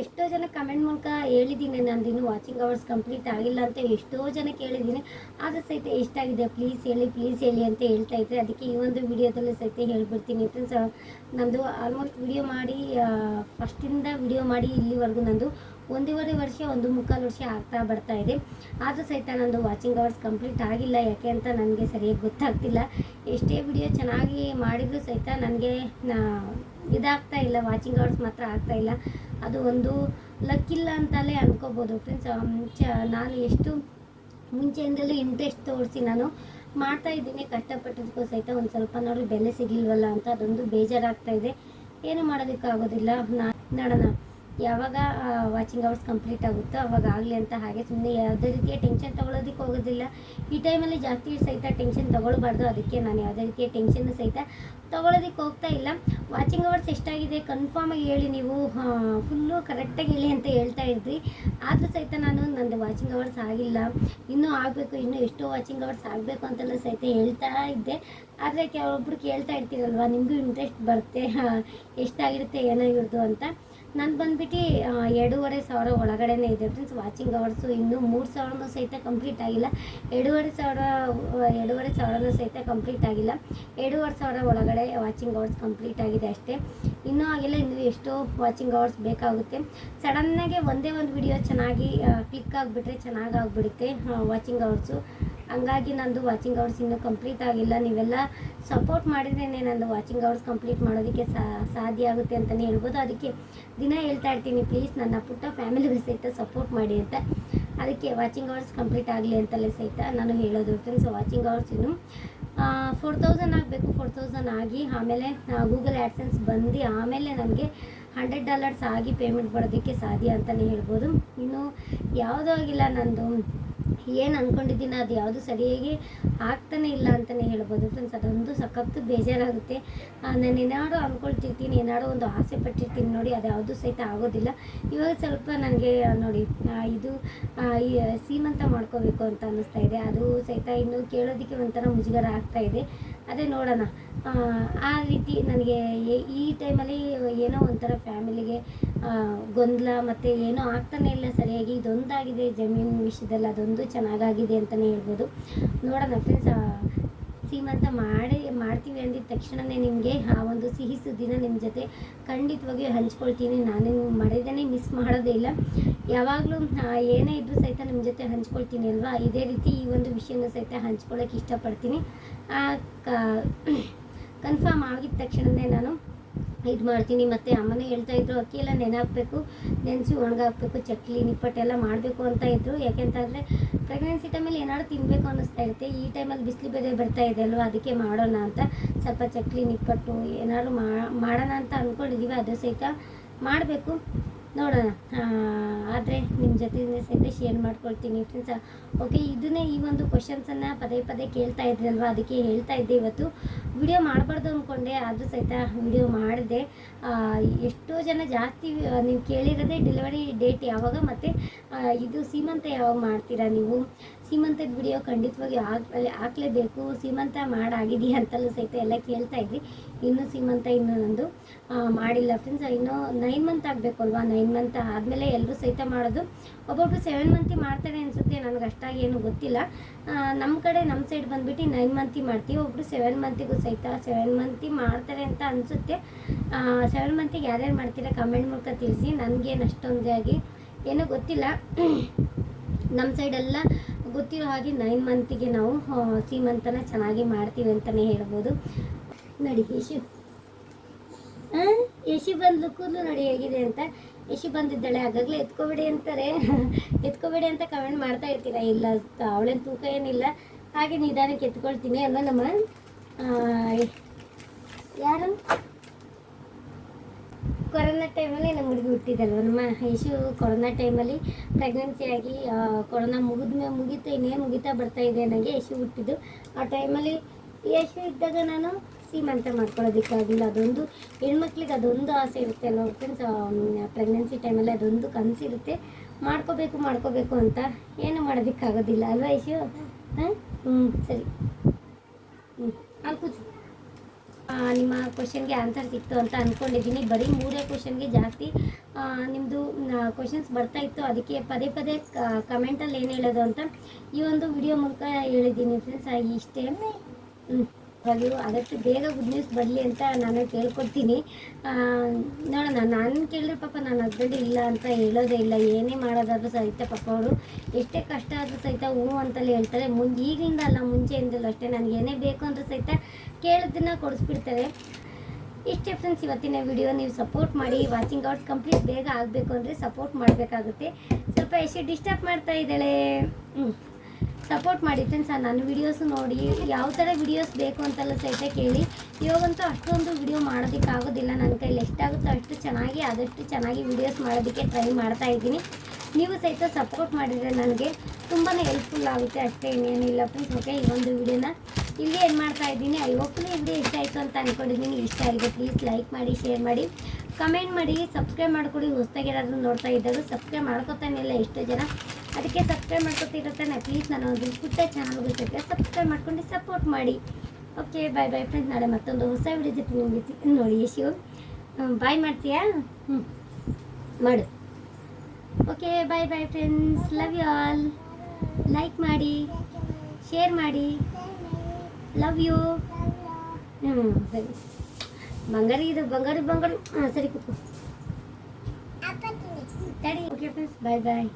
ಎಷ್ಟೋ ಜನ ಕಮೆಂಟ್ ಮೂಲಕ ಹೇಳಿದ್ದೀನಿ, ನಂದು ಇನ್ನೂ ವಾಚಿಂಗ್ ಅವರ್ಸ್ ಕಂಪ್ಲೀಟ್ ಆಗಿಲ್ಲ ಅಂತ ಎಷ್ಟೋ ಜನ ಕೇಳಿದ್ದೀನಿ. ಆದರೂ ಸಹಿತ ಎಷ್ಟಾಗಿದೆ ಪ್ಲೀಸ್ ಹೇಳಿ ಪ್ಲೀಸ್ ಹೇಳಿ ಅಂತ ಹೇಳ್ತಾ ಇದ್ದೆ ಅದಕ್ಕೆ ಈ ಒಂದು ವಿಡಿಯೋದಲ್ಲಿ ಸಹಿತ ಹೇಳ್ಬಿಡ್ತೀನಿ ಫ್ರೆಂಡ್ಸ್ ನಂದು ಆಲ್ಮೋಸ್ಟ್ ವಿಡಿಯೋ ಮಾಡಿ ಫಸ್ಟಿಂದ ವಿಡಿಯೋ ಮಾಡಿ ಇಲ್ಲಿವರೆಗೂ ನಂದು ಒಂದೂವರೆ ವರ್ಷ, ಒಂದು ಮುಕ್ಕಾಲು ವರ್ಷ ಆಗ್ತಾ ಬರ್ತಾ ಇದೆ. ಆದರೂ ಸಹಿತ ನಂದು ವಾಚಿಂಗ್ ಅವರ್ಸ್ ಕಂಪ್ಲೀಟ್ ಆಗಿಲ್ಲ. ಯಾಕೆ ಅಂತ ನನಗೆ ಸರಿಯಾಗಿ ಗೊತ್ತಾಗ್ತಿಲ್ಲ. ಎಷ್ಟೇ ವಿಡಿಯೋ ಚೆನ್ನಾಗಿ ಮಾಡಿದರೂ ಸಹಿತ ನನಗೆ ಇದಾಗ್ತಾ ಇಲ್ಲ. ವಾಚಿಂಗ್ ಅವರ್ಸ್ ಮಾತ್ರ ಆಗ್ತಾ ಇಲ್ಲ. ಅದು ಒಂದು ಲಕ್ಕಿಲ್ಲ ಅಂತಲೇ ಅನ್ಕೋಬೋದು. ಫ್ರೆಂಡ್ಸ್ ಮುಂಚೆ ನಾನು ಎಷ್ಟು ಮುಂಚೆಯಿಂದಲೂ ಇಂಟ್ರೆಸ್ಟ್ ತೋರಿಸಿ ನಾನು ಮಾಡ್ತಾ ಇದ್ದೀನಿ. ಕಷ್ಟಪಟ್ಟದಕ್ಕೂ ಸಹಿತ ಒಂದು ಸ್ವಲ್ಪ ನೋಡಿ ಬೆಲೆ ಸಿಗಲಿಲ್ವಲ್ಲ ಅಂತ ಅದೊಂದು ಬೇಜಾರಾಗ್ತಾ ಇದೆ. ಏನು ಮಾಡೋದಕ್ಕಾಗೋದಿಲ್ಲ. ನಾ ನೋಡೋಣ. ಯಾವಾಗ ವಾಚಿಂಗ್ ಅವರ್ಸ್ ಕಂಪ್ಲೀಟ್ ಆಗುತ್ತೋ ಅವಾಗ ಆಗಲಿ ಅಂತ ಹಾಗೆ ಸುಮ್ಮನೆ ಯಾವುದೇ ರೀತಿಯ ಟೆನ್ಷನ್ ತೊಗೊಳೋದಕ್ಕೆ ಹೋಗೋದಿಲ್ಲ. ಈ ಟೈಮಲ್ಲಿ ಜಾಸ್ತಿ ಸಹಿತ ಟೆನ್ಷನ್ ತೊಗೊಳ್ಬಾರ್ದು. ಅದಕ್ಕೆ ನಾನು ಯಾವುದೇ ರೀತಿಯ ಟೆನ್ಷನ್ ಸಹಿತ ತೊಗೊಳೋದಕ್ಕೆ ಹೋಗ್ತಾ ಇಲ್ಲ. ವಾಚಿಂಗ್ ಅವರ್ಸ್ ಎಷ್ಟಾಗಿದೆ ಕನ್ಫರ್ಮಾಗಿ ಹೇಳಿ ನೀವು ಫುಲ್ಲು ಕರೆಕ್ಟಾಗಿ ಹೇಳಿ ಅಂತ ಹೇಳ್ತಾ ಇದ್ರಿ. ಆದರೂ ಸಹಿತ ನಾನು ನಂದು ವಾಚಿಂಗ್ ಅವರ್ಸ್ ಆಗಿಲ್ಲ. ಇನ್ನೂ ಆಗಬೇಕು, ಇನ್ನೂ ಎಷ್ಟೋ ವಾಚಿಂಗ್ ಅವರ್ಸ್ ಆಗಬೇಕು ಅಂತೆಲ್ಲ ಸಹಿತ ಹೇಳ್ತಾ ಇದ್ದೆ. ಆದರೆ ಕೆಲವೊಬ್ರು ಕೇಳ್ತಾ ಇರ್ತೀರಲ್ವ, ನಿಮಗೂ ಇಂಟ್ರೆಸ್ಟ್ ಬರುತ್ತೆ ಎಷ್ಟಾಗಿರುತ್ತೆ, ಏನಾಗಿರೋದು ಅಂತ. ನಾನು ಬಂದ್ಬಿಟ್ಟು ಎರಡೂವರೆ ಸಾವಿರ ಒಳಗಡೆನೇ ಇದೆ ಫ್ರೆಂಡ್ಸ್ ವಾಚಿಂಗ್ ಅವರ್ಸು ಇನ್ನೂ ಮೂರು ಸಾವಿರನೂ ಸಹಿತ ಕಂಪ್ಲೀಟ್ ಆಗಿಲ್ಲ. ಎರಡೂವರೆ ಸಾವಿರ ಎರಡೂವರೆ ಸಾವಿರನೂ ಸಹಿತ ಕಂಪ್ಲೀಟ್ ಆಗಿಲ್ಲ. ಎರಡೂವರೆ ಸಾವಿರ ಒಳಗಡೆ ವಾಚಿಂಗ್ ಅವರ್ಸ್ ಕಂಪ್ಲೀಟ್ ಆಗಿದೆ ಅಷ್ಟೇ. ಇನ್ನೂ ಆಗಿಲ್ಲ, ಇನ್ನೂ ಎಷ್ಟೋ ವಾಚಿಂಗ್ ಅವರ್ಸ್ ಬೇಕಾಗುತ್ತೆ. ಸಡನ್ನಾಗೆ ಒಂದೇ ಒಂದು ವಿಡಿಯೋ ಚೆನ್ನಾಗಿ ಕ್ಲಿಕ್ ಆಗಿಬಿಟ್ರೆ ಚೆನ್ನಾಗಿ ಆಗಿಬಿಡುತ್ತೆ ವಾಚಿಂಗ್ ಅವರ್ಸು ಹಂಗಾಗಿ ನಂದು ವಾಚಿಂಗ್ ಅವರ್ಸ್ ಇನ್ನೂ ಕಂಪ್ಲೀಟ್ ಆಗಿಲ್ಲ. ನೀವೆಲ್ಲ ಸಪೋರ್ಟ್ ಮಾಡಿದ್ರೇ ನಂದು ವಾಚಿಂಗ್ ಅವರ್ಸ್ ಕಂಪ್ಲೀಟ್ ಮಾಡೋದಕ್ಕೆ ಸಾಧ್ಯ ಆಗುತ್ತೆ ಅಂತಲೇ ಹೇಳ್ಬೋದು. ಅದಕ್ಕೆ ದಿನ ಹೇಳ್ತಾ ಇರ್ತೀನಿ ಪ್ಲೀಸ್ ನನ್ನ ಪುಟ್ಟ ಫ್ಯಾಮಿಲಿಗೆ ಸಹಿತ ಸಪೋರ್ಟ್ ಮಾಡಿ ಅಂತ. ಅದಕ್ಕೆ ವಾಚಿಂಗ್ ಅವರ್ಸ್ ಕಂಪ್ಲೀಟ್ ಆಗಲಿ ಅಂತಲೇ ಸಹಿತ ನಾನು ಹೇಳೋದು ಫ್ರೆಂಡ್ಸ್ ವಾಚಿಂಗ್ ಅವರ್ಸ್ ಇನ್ನು ಫೋರ್ ತೌಸಂಡ್ ಆಗಬೇಕು ಫೋರ್ ತೌಸಂಡ್ ಆಗಿ ಆಮೇಲೆ ಗೂಗಲ್ ಆ್ಯಡ್ಸೆನ್ಸ್ ಬಂದು ಆಮೇಲೆ ನನಗೆ ಹಂಡ್ರೆಡ್ ಡಾಲರ್ಸ್ ಆಗಿ ಪೇಮೆಂಟ್ ಬರೋದಕ್ಕೆ ಸಾಧ್ಯ ಅಂತಲೇ ಹೇಳ್ಬೋದು. ಇನ್ನು ಯಾವುದೂ ಆಗಿಲ್ಲ ನಂದು. ಏನು ಅಂದ್ಕೊಂಡಿದ್ದೀನಿ ಅದು ಯಾವುದು ಸರಿಯಾಗಿ ಆಗ್ತಾನೆ ಇಲ್ಲ ಅಂತಲೇ ಹೇಳ್ಬೋದು. ಫ್ರೆಂಡ್ಸ್ ಅದೊಂದು ಸಖತ್ತು ಬೇಜಾರಾಗುತ್ತೆ. ನಾನು ಏನಾದ್ರು ಅಂದ್ಕೊಳ್ತಿರ್ತೀನಿ ಏನಾದ್ರು ಒಂದು ಆಸೆ ಪಟ್ಟಿರ್ತೀನಿ ನೋಡಿ, ಅದು ಯಾವುದು ಸಹಿತ ಆಗೋದಿಲ್ಲ. ಇವಾಗ ಸ್ವಲ್ಪ ನನಗೆ ನೋಡಿ ಇದು ಸೀಮಂತ ಮಾಡ್ಕೋಬೇಕು ಅಂತ ಅನ್ನಿಸ್ತಾ ಇದೆ. ಅದು ಸಹಿತ ಇನ್ನು ಕೇಳೋದಕ್ಕೆ ಒಂಥರ ಮುಜುಗರ ಆಗ್ತಾ ಇದೆ. ಅದೇ ನೋಡೋಣ. ಆ, ರೀತಿ ನನಗೆ ಈ ಟೈಮಲ್ಲಿ ಏನೋ ಒಂಥರ ಫ್ಯಾಮಿಲಿಗೆ ಗೊಂದಲ ಮತ್ತು ಏನೋ ಆಗ್ತಾನೆ ಇಲ್ಲ ಸರಿಯಾಗಿ. ಇದೊಂದಾಗಿದೆ ಜಮೀನು ವಿಷಯದಲ್ಲಿ ಅದೊಂದು ಚೆನ್ನಾಗಾಗಿದೆ ಅಂತಲೇ ಹೇಳ್ಬೋದು. ನೋಡೋಣ ಫ್ರೆಂಡ್ಸ್ ಸೀಮಂತ ಮಾಡಿ ಮಾಡ್ತೀವಿ ಅಂದಿದ ತಕ್ಷಣವೇ ನಿಮಗೆ ಆ ಒಂದು ಸಿಹಿ ಸುದ್ದಿನ ನಿಮ್ಮ ಜೊತೆ ಖಂಡಿತವಾಗಿಯೂ ಹಂಚ್ಕೊಳ್ತೀನಿ. ನಾನು ಮಾಡಿದ್ದೇನೆ ಮಿಸ್ ಮಾಡೋದೇ ಇಲ್ಲ. ಯಾವಾಗಲೂ ಏನೇ ಇದ್ದರೂ ಸಹಿತ ನಿಮ್ಮ ಜೊತೆ ಹಂಚ್ಕೊಳ್ತೀನಿ ಅಲ್ವಾ? ಇದೇ ರೀತಿ ಈ ಒಂದು ವಿಷಯನ ಸಹಿತ ಹಂಚ್ಕೊಳ್ಳೋಕೆ ಇಷ್ಟಪಡ್ತೀನಿ. ಕನ್ಫರ್ಮ್ ಆಗಿದ ತಕ್ಷಣವೇ ನಾನು ಇದು ಮಾಡ್ತೀನಿ. ಮತ್ತು ಅಮ್ಮನೇ ಹೇಳ್ತಾ ಇದ್ರು, ಅಕ್ಕಿ ಎಲ್ಲ ನೆನೆ ನೆನೆಸಿ ಒಣಗಾಕಬೇಕು, ಚಕ್ಲಿ ನಿಪ್ಪಟ್ಟೆಲ್ಲ ಮಾಡಬೇಕು ಅಂತ ಇದ್ರು. ಯಾಕೆಂತಂದರೆ ಪ್ರೆಗ್ನೆನ್ಸಿ ಟೈಮಲ್ಲಿ ಏನಾದ್ರು ತಿನ್ನಬೇಕು ಅನ್ನಿಸ್ತಾ ಇರುತ್ತೆ. ಈ ಟೈಮಲ್ಲಿ ಬಿಸಿಲು ಬೇರೆ ಬರ್ತಾ ಇದೆ ಅಲ್ವಾ? ಅದಕ್ಕೆ ಮಾಡೋಣ ಅಂತ, ಸ್ವಲ್ಪ ಚಕ್ಲಿ, ನಿಪ್ಪಟ್ಟು ಏನಾದ್ರು ಮಾಡೋಣ ಅಂತ ಅಂದ್ಕೊಂಡಿದ್ದೀವಿ ಅದು ಸಹಿತ ಮಾಡಬೇಕು. ನೋಡೋಣ. ಆದರೆ ನಿಮ್ಮ ಜೊತೆ ಸಹಿತ ಶೇರ್ ಮಾಡ್ಕೊಳ್ತೀನಿ ಫ್ರೆಂಡ್ಸ್ ಓಕೆ ಇದನ್ನೇ ಈ ಒಂದು ಕ್ವಶನ್ಸನ್ನು ಪದೇ ಪದೇ ಕೇಳ್ತಾ ಇದ್ರಲ್ವ? ಅದಕ್ಕೆ ಹೇಳ್ತಾ ಇದ್ದೆ ಇವತ್ತು. ವಿಡಿಯೋ ಮಾಡಬಾರ್ದು ಅಂದ್ಕೊಂಡೆ ಆದರೂ ಸಹಿತ ವಿಡಿಯೋ ಮಾಡಿದೆ. ಎಷ್ಟೋ ಜನ ಜಾಸ್ತಿ ನೀವು ಕೇಳಿರೋದೇ ಡೆಲಿವರಿ ಡೇಟ್ ಯಾವಾಗ ಮತ್ತು ಇದು ಸೀಮಂತ ಯಾವಾಗ ಮಾಡ್ತೀರಾ ನೀವು? ಸೀಮಂತದ ವಿಡಿಯೋ ಖಂಡಿತವಾಗಿ ಹಾಕ್ಲೇ ಹಾಕ್ಲೇಬೇಕು. ಸೀಮಂತ ಮಾಡಾಗಿದೆಯಾ ಅಂತಲೂ ಸಹಿತ ಎಲ್ಲ ಕೇಳ್ತಾ ಇದ್ವಿ. ಇನ್ನೂ ಸೀಮಂತ ಇನ್ನೂ ನಂದು ಮಾಡಿಲ್ಲ ಫ್ರೆಂಡ್ಸ್ ಇನ್ನೂ ನೈನ್ ಮಂತ್ ಆಗಬೇಕು ಅಲ್ವಾ ನೈನ್ ಮಂತ್ ಆದಮೇಲೆ ಎಲ್ಲರೂ ಸಹಿತ ಮಾಡೋದು. ಒಬ್ಬೊಬ್ರು ಸೆವೆನ್ ಮಂತಿ ಮಾಡ್ತಾರೆ ಅನಿಸುತ್ತೆ. ನನಗೆ ಅಷ್ಟಾಗಿ ಏನು ಗೊತ್ತಿಲ್ಲ. ನಮ್ಮ ಕಡೆ ನಮ್ಮ ಸೈಡ್ ಬಂದುಬಿಟ್ಟು ನೈನ್ ಮಂತಿ ಮಾಡ್ತೀವಿ. ಒಬ್ಬರು ಸೆವೆನ್ ಮಂತಿಗೂ ಸಹಿತ ಸೆವೆನ್ ಮಂತಿ ಮಾಡ್ತಾರೆ ಅಂತ ಅನಿಸುತ್ತೆ. ಸೆವೆನ್ ಮಂತಿಗೆ ಯಾರ್ಯಾರು ಮಾಡ್ತೀರಾ ಕಮೆಂಟ್ ಮೂಲಕ ತಿಳಿಸಿ. ನನಗೇನು ಅಷ್ಟೊಂದಾಗಿ ಏನೂ ಗೊತ್ತಿಲ್ಲ. ನಮ್ಮ ಸೈಡೆಲ್ಲ ಗೊತ್ತಿರೋ ಹಾಗೆ ನೈನ್ ಮಂತಿಗೆ ನಾವು ಸೀಮಂತನ ಚೆನ್ನಾಗಿ ಮಾಡ್ತೀವಿ ಅಂತಲೇ ಹೇಳ್ಬೋದು. ನೋಡಿ ಯಶು ಯಶು ಬಂದ್ಲು ಕೂದಲು ನಡಿ, ಹೇಗಿದೆ ಅಂತ. ಯಶು ಬಂದಿದ್ದಾಳೆ ಆಗಾಗಲೇ ಎತ್ಕೋಬೇಡಿ ಅಂತಾರೆ. ಎತ್ಕೋಬೇಡಿ ಅಂತ ಕಮೆಂಟ್ ಮಾಡ್ತಾ ಇರ್ತೀರಾ? ಇಲ್ಲ, ಅವಳೇನು ತೂಕ ಏನಿಲ್ಲ. ಹಾಗೆ ನಿಧಾನಕ್ಕೆ ಎತ್ಕೊಳ್ತೀನಿ ಅಲ್ಲ ನಮ್ಮ ಯಾರು? ಕೊರೋನಾ ಟೈಮಲ್ಲಿ ನಮ್ಮ ಹುಡುಗಿ ಹುಟ್ಟಿದಲ್ವ? ನಮ್ಮ ಯಶು ಕೊರೋನಾ ಟೈಮಲ್ಲಿ ಪ್ರೆಗ್ನೆನ್ಸಿ ಆಗಿ ಕೊರೋನಾ ಮುಗಿದ್ಮೇಲೆ ಮುಗಿತಾ, ಇನ್ನೇನು ಮುಗಿತಾ ಬರ್ತಾ ಇದೆ ನನಗೆ ಯಶು ಹುಟ್ಟಿದ್ದು. ಆ ಟೈಮಲ್ಲಿ ಯಶು ಇದ್ದಾಗ ನಾನು ಸೀಮಂತ ಮಾಡ್ಕೊಳ್ಳೋದಕ್ಕಾಗಿಲ್ಲ. ಅದೊಂದು ಹೆಣ್ಮಕ್ಳಿಗೆ ಅದೊಂದು ಆಸೆ ಇರುತ್ತೆ ಅಲ್ವ ಫ್ರೆಂಡ್ಸ್ ಪ್ರೆಗ್ನೆನ್ಸಿ ಟೈಮಲ್ಲಿ ಅದೊಂದು ಕನಸಿರುತ್ತೆ. ಮಾಡ್ಕೋಬೇಕು ಮಾಡ್ಕೋಬೇಕು ಅಂತ ಏನು ಮಾಡೋದಕ್ಕಾಗೋದಿಲ್ಲ. ಅಲ್ವಾ ಯಶು? ಹಾಂ? ಹ್ಞೂ ಸರಿ. ನಿಮ್ಮ ಕ್ವಶನ್ಗೆ ಆನ್ಸರ್ ಸಿಕ್ತು ಅಂತ ಅಂದ್ಕೊಂಡಿದ್ದೀನಿ ಬರೀ ಮೂರೇ ಕ್ವಶನ್ಗೆ ಜಾಸ್ತಿ. ನಿಮ್ಮದು ಕ್ವಶನ್ಸ್ ಬರ್ತಾ ಇತ್ತು. ಅದಕ್ಕೆ ಪದೇ ಪದೇ ಕಮೆಂಟಲ್ಲಿ ಏನು ಹೇಳೋದು ಅಂತ ಈ ಒಂದು ವಿಡಿಯೋ ಮೂಲಕ ಹೇಳಿದ್ದೀನಿ ಫ್ರೆಂಡ್ಸ್ ಇಷ್ಟೇ. ಹ್ಞೂ ಹಾಗೆ ಅದಕ್ಕೆ ಬೇಗ ಗುಡ್ ನ್ಯೂಸ್ ಬರಲಿ ಅಂತ ನಾನು ಕೇಳ್ಕೊಡ್ತೀನಿ. ನೋಡೋಣ, ನಾನು ಕೇಳಿದ್ರೆ ಪಾಪ ನನ್ನ ಹಸ್ಬೆಂಡ್ ಇಲ್ಲ ಅಂತ ಹೇಳೋದೇ ಇಲ್ಲ. ಏನೇ ಮಾಡೋದಾದ್ರೂ ಸಹಿತ ಪಾಪ ಅವರು. ಎಷ್ಟೇ ಕಷ್ಟ ಆದರೂ ಸಹಿತ ಹ್ಞೂ ಅಂತಲೇ ಹೇಳ್ತಾರೆ. ಮುಂದೆ ಈಗಿಂದ ಅಲ್ಲ ಮುಂಚೆಯಿಂದಲೂ ಅಷ್ಟೇ. ನನಗೆ ಏನೇ ಬೇಕು ಅಂದರೂ ಸಹಿತ ಕೇಳೋದನ್ನ ಕೊಡಿಸ್ಬಿಡ್ತಾರೆ. ಇಷ್ಟೇ ಫ್ರೆಂಡ್ಸ್ ಇವತ್ತಿನ ವಿಡಿಯೋ ನೀವು ಸಪೋರ್ಟ್ ಮಾಡಿ ವಾಚಿಂಗ್ ಔಟ್ ಕಂಪ್ಲೀಟ್ ಬೇಗ ಆಗಬೇಕು ಅಂದರೆ ಸಪೋರ್ಟ್ ಮಾಡಬೇಕಾಗುತ್ತೆ. ಸ್ವಲ್ಪ ಎಷ್ಟು ಡಿಸ್ಟರ್ಬ್ ಮಾಡ್ತಾ ಇದ್ದಾಳೆ? ಹ್ಞೂ ಸಪೋರ್ಟ್ ಮಾಡಿ ಸರ್. ನನ್ನ ವಿಡಿಯೋಸ್ ನೋಡಿ, ಯಾವ ಥರ ವಿಡಿಯೋಸ್ ಬೇಕು ಅಂತೆಲ್ಲ ಸಹಿತ ಕೇಳಿ. ಇವಾಗಂತೂ ಅಷ್ಟೊಂದು ವಿಡಿಯೋ ಮಾಡೋದಕ್ಕಾಗೋದಿಲ್ಲ ನನ್ನ ಕೈಲಿ ಎಷ್ಟಾಗುತ್ತೋ ಅಷ್ಟು ಚೆನ್ನಾಗಿ, ಆದಷ್ಟು ಚೆನ್ನಾಗಿ ವಿಡಿಯೋಸ್ ಮಾಡೋದಕ್ಕೆ ಟ್ರೈ ಮಾಡ್ತಾ ಇದ್ದೀನಿ. ನೀವು ಸಹಿತ ಸಪೋರ್ಟ್ ಮಾಡಿದರೆ ನನಗೆ ತುಂಬಾ ಹೆಲ್ಪ್ಫುಲ್ ಆಗುತ್ತೆ. ಅಷ್ಟೇ ಇನ್ನೇನಿಲ್ಲ ಫ್ರೆಂಡ್ಸ್ ಓಕೆ, ಈ ಒಂದು ವಿಡಿಯೋನ ಇಲ್ಲಿ ಏನು ಮಾಡ್ತಾ ಇದ್ದೀನಿ. ಐ ಹೋಪ್ಲಿ ಇಲ್ಲಿ ಇಷ್ಟ ಆಯಿತು ಅಂತ ಅಂದ್ಕೊಂಡಿದ್ದೀನಿ ಇಷ್ಟ ಆಗಿದೆ ಪ್ಲೀಸ್ ಲೈಕ್ ಮಾಡಿ ಶೇರ್ ಮಾಡಿ. ಕಮೆಂಟ್ ಮಾಡಿ ಸಬ್ಸ್ಕ್ರೈಬ್ ಮಾಡ್ಕೊಡಿ. ಹೊಸ್ದಾಗಿ ಏನಾದರೂ ನೋಡ್ತಾ ಇದ್ದರು ಸಬ್ಸ್ಕ್ರೈಬ್ ಮಾಡ್ಕೊತಾನೆ ಇಲ್ಲ ಎಷ್ಟೋ ಜನ. ಅದಕ್ಕೆ ಸಬ್ಸ್ಕ್ರೈಬ್ ಮಾಡ್ಕೊತಿರುತ್ತಾನೆ ಪ್ಲೀಸ್ ನಾನು ಒಂದು ಪುಟ್ಟ ಚಾನಲ್ ಗೊತ್ತೈತೆ ಸಬ್ಸ್ಕ್ರೈಬ್ ಮಾಡ್ಕೊಂಡು ಸಪೋರ್ಟ್ ಮಾಡಿ. ಓಕೆ ಬಾಯ್ ಬಾಯ್ ಫ್ರೆಂಡ್ಸ್ ನಾಳೆ ಮತ್ತೊಂದು ಹೊಸ ವಿಡಿಯೋ ಜೊತೆ ನೋಡಿ ಯಶು. ಬಾಯ್ ಮಾಡ್ತೀಯಾ? ಹ್ಞೂ ಮಾಡು. Okay bye bye friends love you all like ಮಾಡಿ ಶೇರ್ ಮಾಡಿ. ಲವ್ ಯು ಹ್ಞೂ ಸರಿ ಬಂಗಾರಿ ಇದು ಬಂಗಾರಿ ಬಂಗಾರ. ಹಾಂ ಸರಿ ಕೂತ್ಕೊ. ತಡಿ ಓಕೆ ಫ್ರೆಂಡ್ಸ್ ಬಾಯ್ ಬಾಯ್